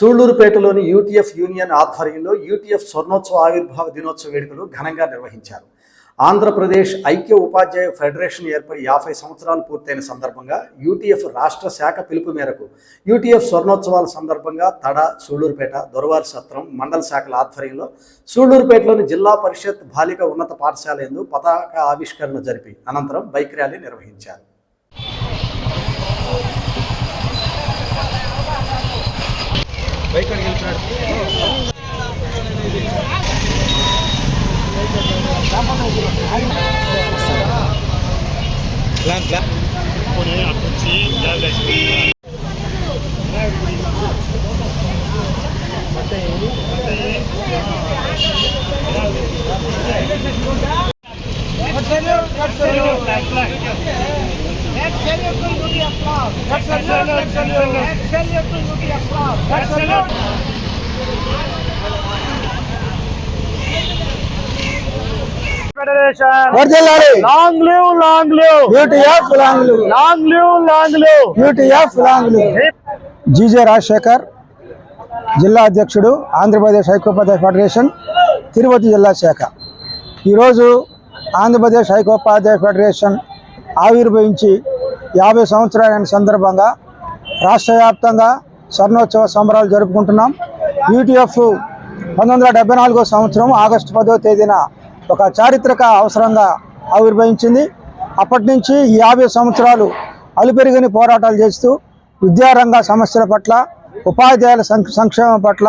సూళ్ళూరుపేటలోని UTF union ఆధ్వర్యంలో UTF స్వర్ణోత్సవ ఆవిర్భావ దినోత్సవ వేడుకలు ఘనంగా నిర్వహించారు. ఆంధ్రప్రదేశ్ ఐక్య ఉపాధ్యాయ ఫెడరేషన్ ఏర్పడి యాభై సంవత్సరాలు పూర్తయిన సందర్భంగా యూటీఎఫ్ రాష్ట్ర శాఖ పిలుపు మేరకు యూటీఎఫ్ స్వర్ణోత్సవాల సందర్భంగా తడ సూళ్ళూరుపేట దొరవారి సత్రం మండల శాఖల ఆధ్వర్యంలో సూళ్ళూరుపేటలోని జిల్లా పరిషత్ బాలిక ఉన్నత పాఠశాల ఎందు పతాక ఆవిష్కరణ జరిపి అనంతరం బైక్ ర్యాలీ నిర్వహించారు. Excellent! Excellent! Excellent! Excellent! Excellent! వర్ధిల్లాలి long live long live UTF లాంగ్లు long live long live UTF లాంగ్లు GJ Rajasekhar జిల్లా అధ్యక్షుడు ఆంధ్రప్రదేశ్ ఐక్యోపాధ్యాయ ఫెడరేషన్ తిరుపతి జిల్లా శాఖ. ఈరోజు ఆంధ్రప్రదేశ్ ఐక్యోపాధ్యాయ ఫెడరేషన్ ఆవిర్భవించి యాభై సంవత్సరాలైన సందర్భంగా రాష్ట్ర వ్యాప్తంగా స్వర్ణోత్సవ సంబరాలు జరుపుకుంటున్నాం. యూటీఎఫ్ పంతొమ్మిది వందల డెబ్బై నాలుగో సంవత్సరం ఆగస్టు పదో తేదీన ఒక చారిత్రక అవసరంగా ఆవిర్భవించింది. అప్పటి నుంచి యాభై సంవత్సరాలు అలుపెరుగని పోరాటాలు చేస్తూ విద్యారంగ సమస్యల పట్ల ఉపాధ్యాయుల సం- సంక్షేమం పట్ల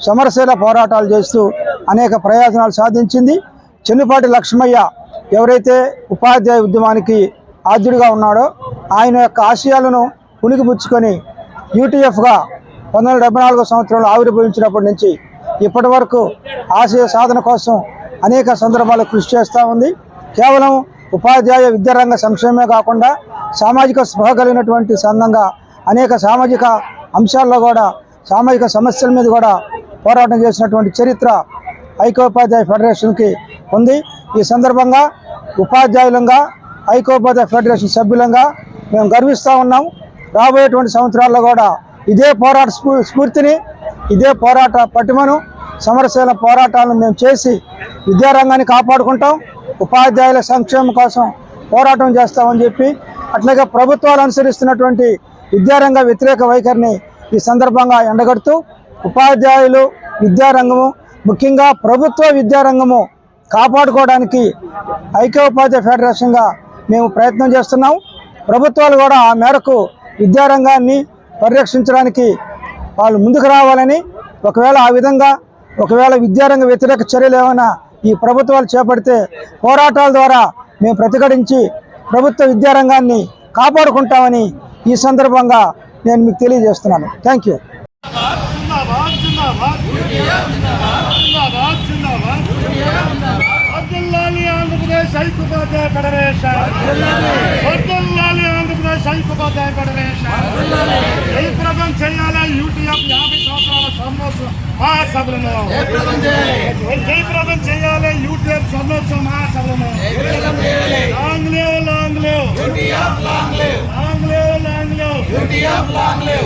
సమరశీల పోరాటాలు చేస్తూ అనేక ప్రయోజనాలు సాధించింది. చెన్నుపాటి లక్ష్మయ్య ఎవరైతే ఉపాధ్యాయ ఉద్యమానికి ఆద్యుడిగా ఉన్నాడో ఆయన యొక్క ఆశయాలను పుణికిపుచ్చుకొని యూటీఎఫ్గా పంతొమ్మిది వందల డెబ్బై నాలుగో సంవత్సరంలో ఆవిర్భవించినప్పటి నుంచి ఇప్పటి వరకు ఆశయ సాధన కోసం అనేక సందర్భాలు కృషి చేస్తూ ఉంది. కేవలం ఉపాధ్యాయ విద్యారంగ సంక్షేమమే కాకుండా సామాజిక స్పృహ కలిగినటువంటి సంఘంగా అనేక సామాజిక అంశాల్లో కూడా సామాజిక సమస్యల మీద కూడా పోరాటం చేసినటువంటి చరిత్ర ఐక్యోపాధ్యాయ ఫెడరేషన్కి ఉంది. ఈ సందర్భంగా ఉపాధ్యాయులంగా ఐక్యోపాధ్యాయ ఫెడరేషన్ సభ్యులంగా మేము గర్విస్తూ ఉన్నాం. రాబోయేటువంటి సంవత్సరాల్లో కూడా ఇదే పోరాట స్ఫూ- స్ఫూర్తిని ఇదే పోరాట పటిమను సమరశీల పోరాటాలను మేము చేసి విద్యారంగాన్ని కాపాడుకుంటాం ఉపాధ్యాయుల సంక్షేమం కోసం పోరాటం చేస్తామని చెప్పి అట్లాగే ప్రభుత్వాలు అనుసరిస్తున్నటువంటి విద్యారంగ వ్యతిరేక వైఖరిని ఈ సందర్భంగా ఎండగడుతూ ఉపాధ్యాయులు విద్యారంగము ముఖ్యంగా ప్రభుత్వ విద్యారంగము కాపాడుకోవడానికి ఐక్యోపాధ్యాయ ఫెడరేషన్గా మేము ప్రయత్నం చేస్తున్నాం. ప్రభుత్వాలు కూడా ఆ మేరకు విద్యారంగాన్ని పరిరక్షించడానికి వాళ్ళు ముందుకు రావాలని ఒకవేళ ఆ విధంగా ఒకవేళ విద్యారంగ వ్యతిరేక చర్యలు ఏమైనా ఈ ప్రభుత్వాలు చేపడితే పోరాటాల ద్వారా మేము ప్రతిఘటించి ప్రభుత్వ విద్యారంగాన్ని కాపాడుకుంటామని ఈ సందర్భంగా నేను మీకు తెలియజేస్తున్నాను. థ్యాంక్ యూ ఆంధ్రప్రదేశ్ ఐక్యోపాధ్యాయ ఫెడరేషన్. ఆంధ్రప్రదేశ్ ఐక్యోపాధ్యాయ ఫెడరేషన్. జయప్రదం చేయాలి? యూటీఎఫ్ యాభై సంవత్సరాల స్వర్ణోత్సవ మహాసభలను జయప్రదం స్వర్ణోత్సవ మహాసభలను long live long live long live long live